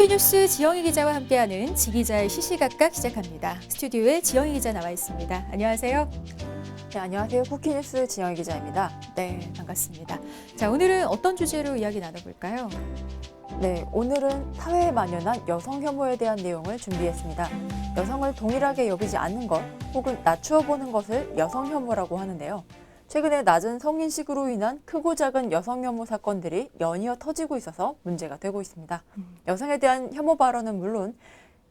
쿠키뉴스 지영희 기자와 함께하는 지기자의 시시각각 시작합니다. 스튜디오에 지영희 기자 나와 있습니다. 안녕하세요. 네, 안녕하세요. 쿠키뉴스 진영희 기자입니다. 네, 반갑습니다. 자, 오늘은 어떤 주제로 이야기 나눠볼까요? 네, 오늘은 사회에 만연한 여성 혐오에 대한 내용을 준비했습니다. 여성을 동일하게 여기지 않는 것 혹은 낮추어 보는 것을 여성 혐오라고 하는데요. 최근에 낮은 성인식으로 인한 크고 작은 여성 혐오 사건들이 연이어 터지고 있어서 문제가 되고 있습니다. 여성에 대한 혐오 발언은 물론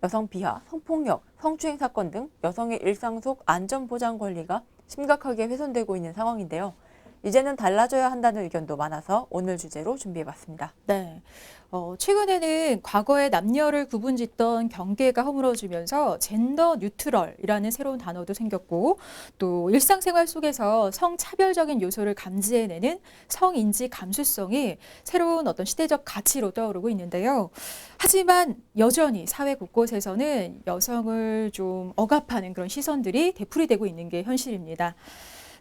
여성 비하, 성폭력, 성추행 사건 등 여성의 일상 속 안전 보장 권리가 심각하게 훼손되고 있는 상황인데요. 이제는 달라져야 한다는 의견도 많아서 오늘 주제로 준비해봤습니다. 네. 어, 최근에는 과거에 남녀를 구분짓던 경계가 허물어지면서 젠더 뉴트럴이라는 새로운 단어도 생겼고 또 일상생활 속에서 성차별적인 요소를 감지해내는 성인지 감수성이 새로운 어떤 시대적 가치로 떠오르고 있는데요. 하지만 여전히 사회 곳곳에서는 여성을 좀 억압하는 그런 시선들이 되풀이되고 있는 게 현실입니다.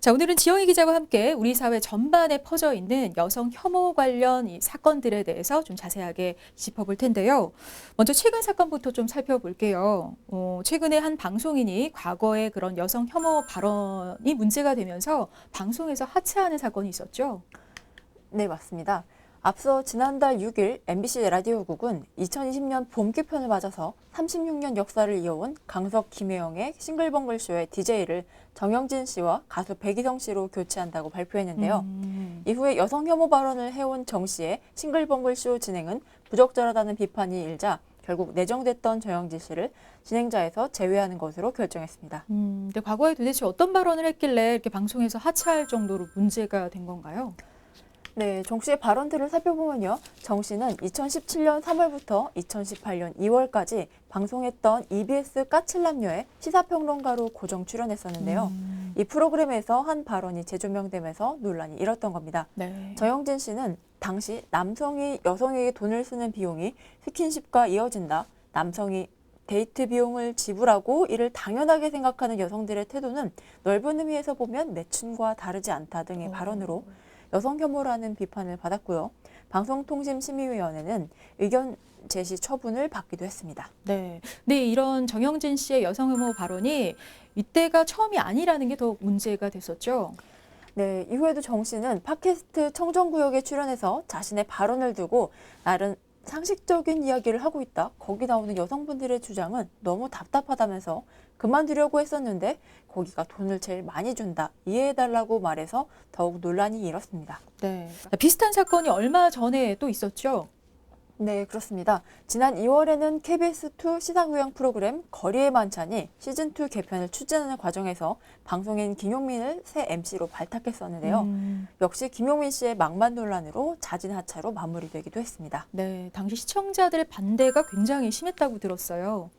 자, 오늘은 지영희 기자와 함께 우리 사회 전반에 퍼져 있는 여성 혐오 관련 이 사건들에 대해서 좀 자세하게 짚어볼 텐데요. 먼저 최근 사건부터 좀 살펴볼게요. 어, 최근에 한 방송인이 과거에 그런 여성 혐오 발언이 문제가 되면서 방송에서 하차하는 사건이 있었죠. 네, 맞습니다. 앞서 지난달 6일 MBC 라디오국은 2020년 봄 개편을 맞아서 36년 역사를 이어온 강석 김혜영의 싱글벙글 쇼의 DJ를 정영진 씨와 가수 백이성 씨로 교체한다고 발표했는데요. 음, 이후에 여성 혐오 발언을 해온 정 씨의 싱글벙글 쇼 진행은 부적절하다는 비판이 일자 결국 내정됐던 정영진 씨를 진행자에서 제외하는 것으로 결정했습니다. 음, 근데 과거에 도대체 어떤 발언을 했길래 이렇게 방송에서 하차할 정도로 문제가 된 건가요? 네, 정 씨의 발언들을 살펴보면요. 정 씨는 2017년 3월부터 2018년 2월까지 방송했던 EBS 까칠남녀의 시사평론가로 고정 출연했었는데요. 음, 이 프로그램에서 한 발언이 재조명되면서 논란이 일었던 겁니다. 네. 정영진 씨는 당시 남성이 여성에게 돈을 쓰는 비용이 스킨십과 이어진다. 남성이 데이트 비용을 지불하고 이를 당연하게 생각하는 여성들의 태도는 넓은 의미에서 보면 매춘과 다르지 않다 등의 어. 발언으로 여성 혐오라는 비판을 받았고요. 방송통신심의위원회는 의견 제시 처분을 받기도 했습니다. 네. 네, 이런 정영진 씨의 여성 혐오 발언이 이때가 처음이 아니라는 게 더 문제가 됐었죠. 네, 이후에도 정 씨는 팟캐스트 청정구역에 출연해서 자신의 발언을 두고 나름 상식적인 이야기를 하고 있다. 거기 나오는 여성분들의 주장은 너무 답답하다면서 그만두려고 했었는데 거기가 돈을 제일 많이 준다. 이해해달라고 말해서 더욱 논란이 일었습니다. 네. 비슷한 사건이 얼마 전에 또 있었죠. 네, 그렇습니다. 지난 2월에는 KBS2 시사교양 프로그램 거리의 만찬이 시즌2 개편을 추진하는 과정에서 방송인 김용민을 새 MC로 발탁했었는데요. 음, 역시 김용민 씨의 막말 논란으로 자진 하차로 마무리되기도 했습니다. 네. 당시 시청자들의 반대가 굉장히 심했다고 들었어요.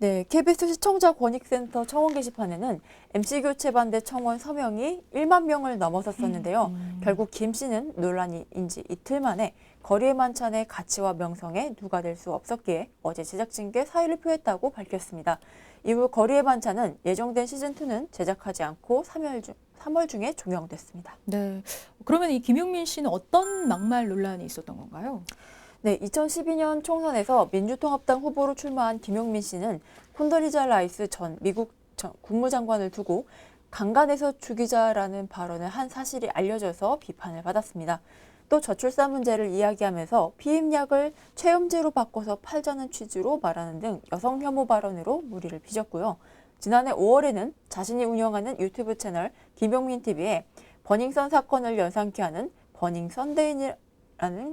네, KBS 시청자 권익센터 청원 게시판에는 MC 교체 반대 청원 서명이 1만 명을 넘어섰었는데요. 음. 결국 김 씨는 논란이 인지 이틀 만에 거리의 만찬의 가치와 명성에 누가 될 수 없었기에 어제 제작진께 사의를 표했다고 밝혔습니다. 이후 거리의 만찬은 예정된 시즌2는 제작하지 않고 3월, 중, 3월 중에 종영됐습니다. 네. 그러면 이 김용민 씨는 어떤 막말 논란이 있었던 건가요? 네, 2012년 총선에서 민주통합당 후보로 출마한 김용민 씨는 콘도리자 라이스 전 미국 전 국무장관을 두고 강간해서 죽이자라는 발언을 한 사실이 알려져서 비판을 받았습니다. 또 저출산 문제를 이야기하면서 피임약을 최음제로 바꿔서 팔자는 취지로 말하는 등 여성 혐오 발언으로 무리를 빚었고요. 지난해 5월에는 자신이 운영하는 유튜브 채널 김용민 TV에 버닝썬 사건을 연상케 하는 버닝 선데이라는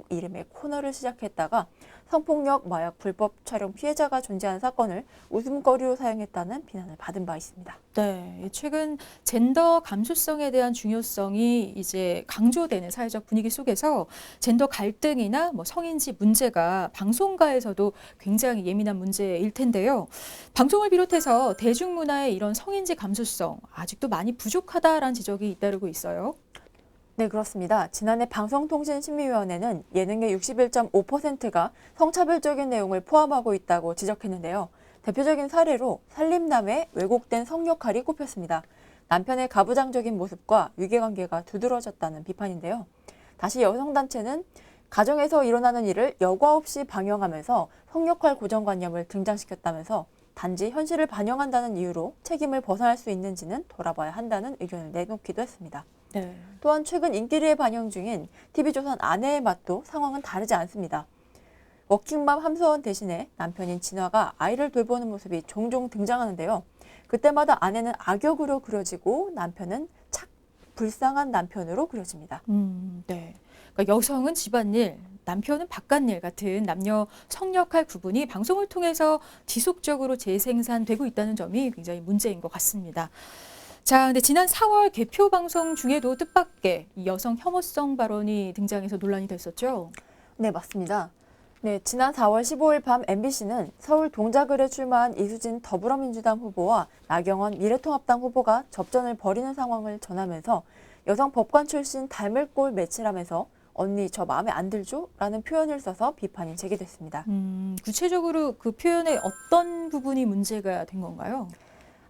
이름의 코너를 시작했다가 성폭력, 마약 불법 촬영 피해자가 존재하는 사건을 웃음거리로 사용했다는 비난을 받은 바 있습니다. 네. 최근 젠더 감수성에 대한 중요성이 이제 강조되는 사회적 분위기 속에서 젠더 갈등이나 뭐 성인지 문제가 방송가에서도 굉장히 예민한 문제일 텐데요. 방송을 비롯해서 대중문화의 이런 성인지 감수성 아직도 많이 부족하다라는 지적이 잇따르고 있어요. 네, 그렇습니다. 지난해 방송통신심의위원회는 예능의 61.5%가 성차별적인 내용을 포함하고 있다고 지적했는데요. 대표적인 사례로 살림남의 왜곡된 성역할이 꼽혔습니다. 남편의 가부장적인 모습과 유괴관계가 두드러졌다는 비판인데요. 다시 여성단체는 가정에서 일어나는 일을 여과 없이 방영하면서 성역할 고정관념을 등장시켰다면서 단지 현실을 반영한다는 이유로 책임을 벗어날 수 있는지는 돌아봐야 한다는 의견을 내놓기도 했습니다. 네. 또한 최근 인기리에 반영 중인 TV조선 아내의 맛도 상황은 다르지 않습니다. 워킹맘 함서원 대신에 남편인 진화가 아이를 돌보는 모습이 종종 등장하는데요. 그때마다 아내는 악역으로 그려지고 남편은 착 불쌍한 남편으로 그려집니다. 음, 네. 그러니까 여성은 집안일, 남편은 바깥일 같은 남녀 성역할 구분이 방송을 통해서 지속적으로 재생산되고 있다는 점이 굉장히 문제인 것 같습니다. 자, 근데 지난 4월 개표 방송 중에도 뜻밖의 이 여성 혐오성 발언이 등장해서 논란이 됐었죠. 네, 맞습니다. 네, 지난 4월 15일 밤 MBC는 서울 동작을에 출마한 이수진 더불어민주당 후보와 나경원 미래통합당 후보가 접전을 벌이는 상황을 전하면서 여성 법관 출신 닮을 꼴 매치라면서 언니 저 마음에 안 들죠? 라는 표현을 써서 비판이 제기됐습니다. 음, 구체적으로 그 표현의 어떤 부분이 문제가 된 건가요?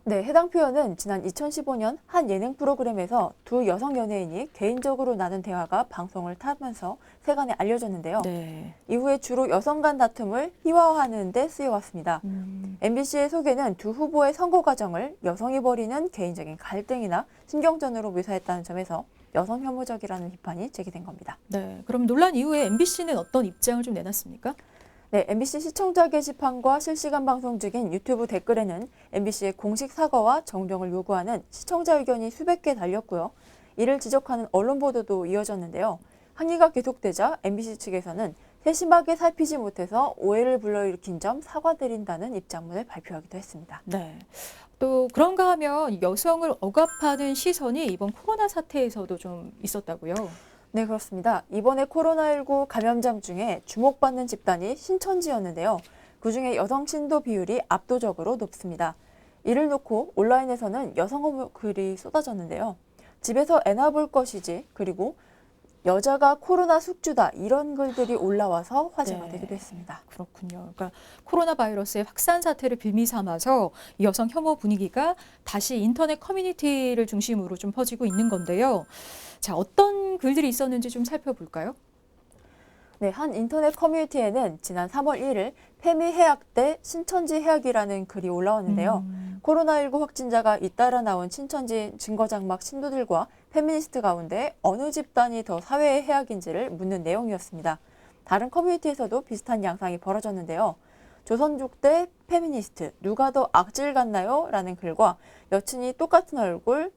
네, 해당 표현은 지난 2015년 한 예능 프로그램에서 두 여성 연예인이 개인적으로 나눈 대화가 방송을 타면서 세간에 알려졌는데요. 네. 이후에 주로 여성 간 다툼을 희화화하는 데 쓰여왔습니다. 음, MBC의 소개는 두 후보의 선거 과정을 여성이 벌이는 개인적인 갈등이나 신경전으로 묘사했다는 점에서 여성 혐오적이라는 비판이 제기된 겁니다. 네. 그럼 논란 이후에 MBC는 어떤 입장을 좀 내놨습니까? 네, MBC 시청자 게시판과 실시간 방송 중인 유튜브 댓글에는 MBC의 공식 사과와 정정을 요구하는 시청자 의견이 수백 개 달렸고요. 이를 지적하는 언론 보도도 이어졌는데요. 항의가 계속되자 MBC 측에서는 세심하게 살피지 못해서 오해를 불러일으킨 점 사과드린다는 입장문을 발표하기도 했습니다. 네. 또 그런가 하면 여성을 억압하는 시선이 이번 코로나 사태에서도 좀 있었다고요. 네, 그렇습니다. 이번에 코로나19 감염자 중에 주목받는 집단이 신천지였는데요. 그중에 여성 신도 비율이 압도적으로 높습니다. 이를 놓고 온라인에서는 여성 혐오 글이 쏟아졌는데요. 집에서 애나 볼 것이지, 그리고 여자가 코로나 숙주다 이런 글들이 올라와서 화제가 네. 되기도 했습니다. 그렇군요. 그러니까 코로나 바이러스의 확산 사태를 빌미 삼아서 이 여성 혐오 분위기가 다시 인터넷 커뮤니티를 중심으로 좀 퍼지고 있는 건데요. 자, 어떤 글들이 있었는지 좀 살펴볼까요? 네, 한 인터넷 커뮤니티에는 지난 3월 1일 페미 해약 때 신천지 해약이라는 글이 올라왔는데요. 음, 코로나19 확진자가 잇따라 나온 신천지 증거장막 신도들과 페미니스트 가운데 어느 집단이 더 사회의 해악인지를 묻는 내용이었습니다. 다른 커뮤니티에서도 비슷한 양상이 벌어졌는데요. 조선족 대 페미니스트 누가 더 악질 같나요? 라는 글과 여친이 똑같은 얼굴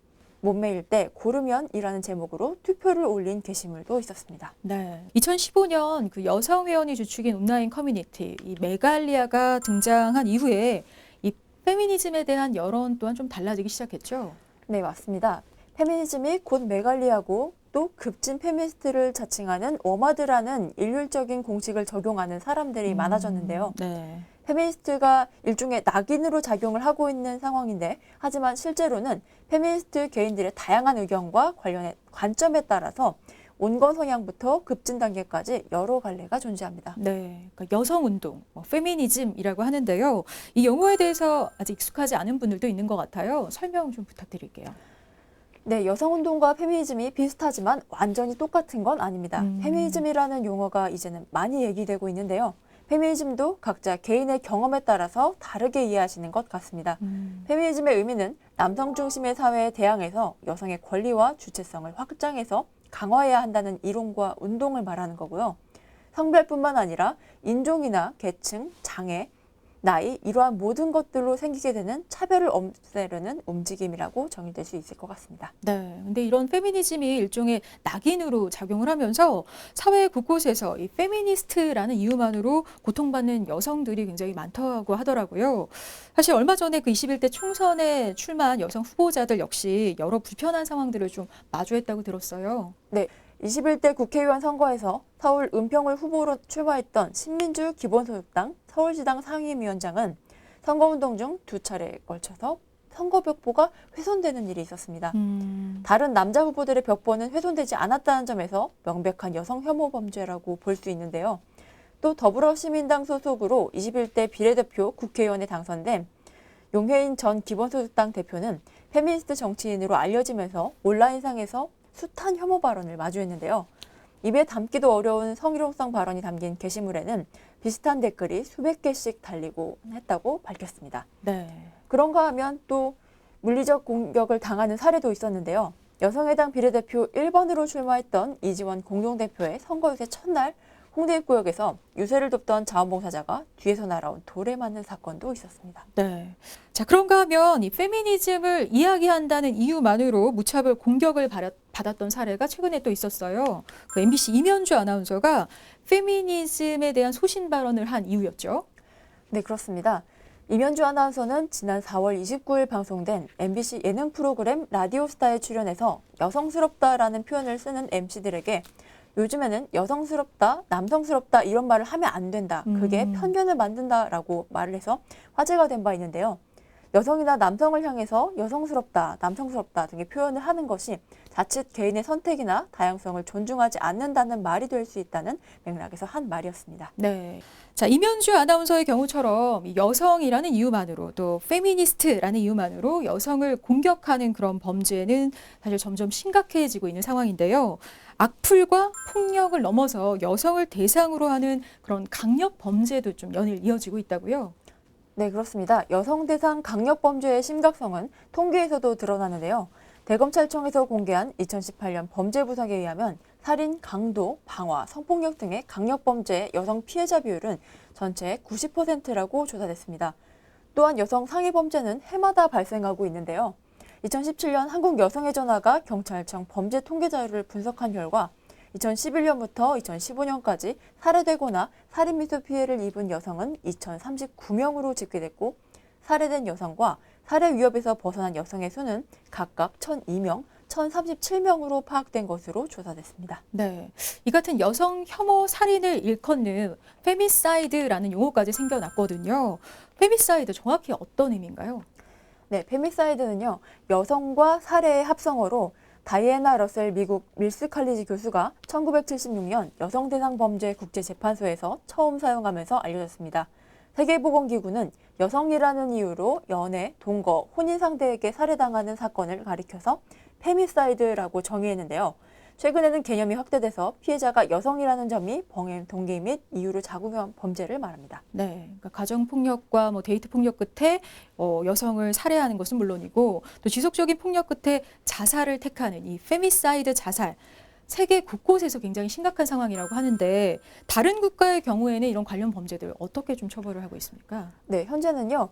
몸매일 때 고르면이라는 제목으로 투표를 올린 게시물도 있었습니다. 네. 2015년 그 여성 회원이 주축인 온라인 커뮤니티 이 메갈리아가 등장한 이후에 이 페미니즘에 대한 여론 또한 좀 달라지기 시작했죠. 네, 맞습니다. 페미니즘이 곧 메갈리하고 또 급진 페미니스트를 자칭하는 워마드라는 일률적인 공식을 적용하는 사람들이 음, 많아졌는데요. 네. 페미니스트가 일종의 낙인으로 작용을 하고 있는 상황인데 하지만 실제로는 페미니스트 개인들의 다양한 의견과 관련해 관점에 따라서 온건 성향부터 급진 단계까지 여러 갈래가 존재합니다. 네, 그러니까 여성 운동, 뭐 페미니즘이라고 하는데요. 이 용어에 대해서 아직 익숙하지 않은 분들도 있는 것 같아요. 설명 좀 부탁드릴게요. 네, 여성 운동과 페미니즘이 비슷하지만 완전히 똑같은 건 아닙니다. 음. 페미니즘이라는 용어가 이제는 많이 얘기되고 있는데요. 페미니즘도 각자 개인의 경험에 따라서 다르게 이해하시는 것 같습니다. 음, 페미니즘의 의미는 남성 중심의 사회에 대항해서 여성의 권리와 주체성을 확장해서 강화해야 한다는 이론과 운동을 말하는 거고요. 성별뿐만 아니라 인종이나 계층, 장애, 나이 이러한 모든 것들로 생기게 되는 차별을 없애려는 움직임이라고 정의될 수 있을 것 같습니다. 네, 근데 이런 페미니즘이 일종의 낙인으로 작용을 하면서 사회 곳곳에서 이 페미니스트라는 이유만으로 고통받는 여성들이 굉장히 많다고 하더라고요. 사실 얼마 전에 그 21대 총선에 출마한 여성 후보자들 역시 여러 불편한 상황들을 좀 마주했다고 들었어요. 21대 국회의원 선거에서 서울 은평을 후보로 출마했던 신민주 기본소득당 서울시당 상임위원장은 선거운동 중 두 차례에 걸쳐서 선거 벽보가 훼손되는 일이 있었습니다. 음, 다른 남자 후보들의 벽보는 훼손되지 않았다는 점에서 명백한 여성 혐오 범죄라고 볼 수 있는데요. 또 더불어시민당 소속으로 21대 비례대표 국회의원에 당선된 용혜인 전 기본소득당 대표는 페미니스트 정치인으로 알려지면서 온라인상에서 숱한 혐오 발언을 마주했는데요. 입에 담기도 어려운 성희롱성 발언이 담긴 게시물에는 비슷한 댓글이 수백 개씩 달리고 했다고 밝혔습니다. 네. 그런가 하면 또 물리적 공격을 당하는 사례도 있었는데요. 여성의당 비례대표 1번으로 출마했던 이지원 공동대표의 선거유세 첫날 홍대 입구역에서 유세를 돕던 자원봉사자가 뒤에서 날아온 돌에 맞는 사건도 있었습니다. 네. 자, 그런가 하면 이 페미니즘을 이야기한다는 이유만으로 무차별 공격을 받았- 받았던 사례가 최근에 또 있었어요. 그 MBC 이면주 아나운서가 페미니즘에 대한 소신 발언을 한 이유였죠. 네, 그렇습니다. 이면주 아나운서는 지난 4월 29일 방송된 MBC 예능 프로그램 라디오스타에 출연해서 여성스럽다라는 표현을 쓰는 MC들에게 요즘에는 여성스럽다, 남성스럽다 이런 말을 하면 안 된다. 그게 음. 편견을 만든다라고 말을 해서 화제가 된 바 있는데요. 여성이나 남성을 향해서 여성스럽다, 남성스럽다 등의 표현을 하는 것이 자칫 개인의 선택이나 다양성을 존중하지 않는다는 말이 될 수 있다는 맥락에서 한 말이었습니다. 네. 자, 이면주 아나운서의 경우처럼 이 여성이라는 이유만으로 또 페미니스트라는 이유만으로 여성을 공격하는 그런 범죄는 사실 점점 심각해지고 있는 상황인데요. 악플과 폭력을 넘어서 여성을 대상으로 하는 그런 강력 범죄도 좀 연일 이어지고 있다고요. 네, 그렇습니다. 여성 대상 강력 범죄의 심각성은 통계에서도 드러나는데요. 대검찰청에서 공개한 2018년 범죄 부상에 의하면 살인, 강도, 방화, 성폭력 등의 강력 범죄의 여성 피해자 비율은 전체의 90%라고 조사됐습니다. 또한 여성 상해 범죄는 해마다 발생하고 있는데요. 2017년 한국 여성의 전화가 경찰청 범죄 통계 자료를 분석한 결과 2011년부터 2015년까지 살해되거나 살인 미수 피해를 입은 여성은 2,039명으로 집계됐고 살해된 여성과 살해 위협에서 벗어난 여성의 수는 각각 1,002명, 1,037명으로 파악된 것으로 조사됐습니다. 네. 이 같은 여성 혐오 살인을 일컫는 페미사이드라는 용어까지 생겨났거든요. 페미사이드 정확히 어떤 의미인가요? 네, 페미사이드는요, 여성과 살해의 합성어로 다이애나 러셀 미국 밀스 칼리지 교수가 1976년 여성 대상 범죄 국제 재판소에서 처음 사용하면서 알려졌습니다. 세계보건기구는 여성이라는 이유로 연애, 동거, 혼인 상대에게 살해당하는 사건을 가리켜서 페미사이드라고 정의했는데요. 최근에는 개념이 확대돼서 피해자가 여성이라는 점이 범행 동기 및 이유로 작용한 범죄를 말합니다. 네, 그러니까 가정 폭력과 뭐 데이트 폭력 끝에 어, 여성을 살해하는 것은 물론이고 또 지속적인 폭력 끝에 자살을 택하는 이 페미사이드 자살 세계 곳곳에서 굉장히 심각한 상황이라고 하는데 다른 국가의 경우에는 이런 관련 범죄들 어떻게 좀 처벌을 하고 있습니까? 네, 현재는요.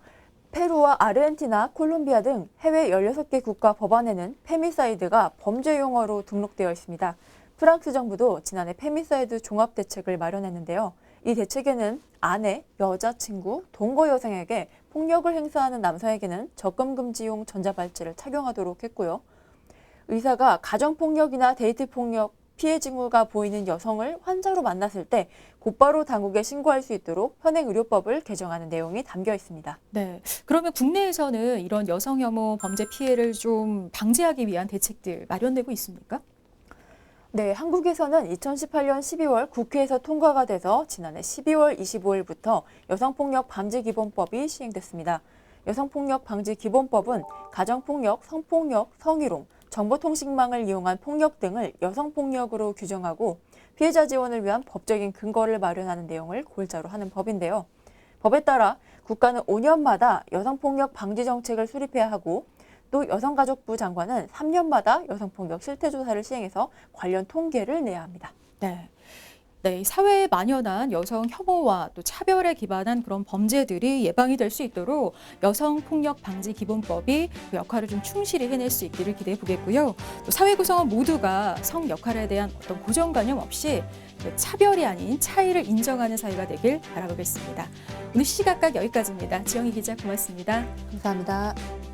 페루와 아르헨티나, 콜롬비아 등 해외 16개 국가 법안에는 페미사이드가 범죄 용어로 등록되어 있습니다. 프랑스 정부도 지난해 페미사이드 종합 대책을 마련했는데요. 이 대책에는 아내, 여자친구, 동거 여성에게 폭력을 행사하는 남성에게는 적금 금지용 전자발찌를 착용하도록 했고요. 의사가 가정폭력이나 데이트폭력 피해 징후가 보이는 여성을 환자로 만났을 때 곧바로 당국에 신고할 수 있도록 현행 의료법을 개정하는 내용이 담겨 있습니다. 네, 그러면 국내에서는 이런 여성 혐오 범죄 피해를 좀 방지하기 위한 대책들 마련되고 있습니까? 네, 한국에서는 2018년 12월 국회에서 통과가 돼서 지난해 12월 25일부터 여성폭력 방지 기본법이 시행됐습니다. 여성폭력 방지 기본법은 가정폭력, 성폭력, 성희롱, 정보통신망을 이용한 폭력 등을 여성폭력으로 규정하고 피해자 지원을 위한 법적인 근거를 마련하는 내용을 골자로 하는 법인데요. 법에 따라 국가는 5년마다 여성폭력 방지 정책을 수립해야 하고 또 여성가족부 장관은 3년마다 여성폭력 실태조사를 시행해서 관련 통계를 내야 합니다. 네. 네, 이 사회에 만연한 여성 혐오와 또 차별에 기반한 그런 범죄들이 예방이 될 수 있도록 여성 폭력 방지 기본법이 그 역할을 좀 충실히 해낼 수 있기를 기대해 보겠고요. 또 사회 구성원 모두가 성 역할에 대한 어떤 고정관념 없이 그 차별이 아닌 차이를 인정하는 사회가 되길 바라보겠습니다. 오늘 시각각 여기까지입니다. 지영희 기자 고맙습니다. 감사합니다.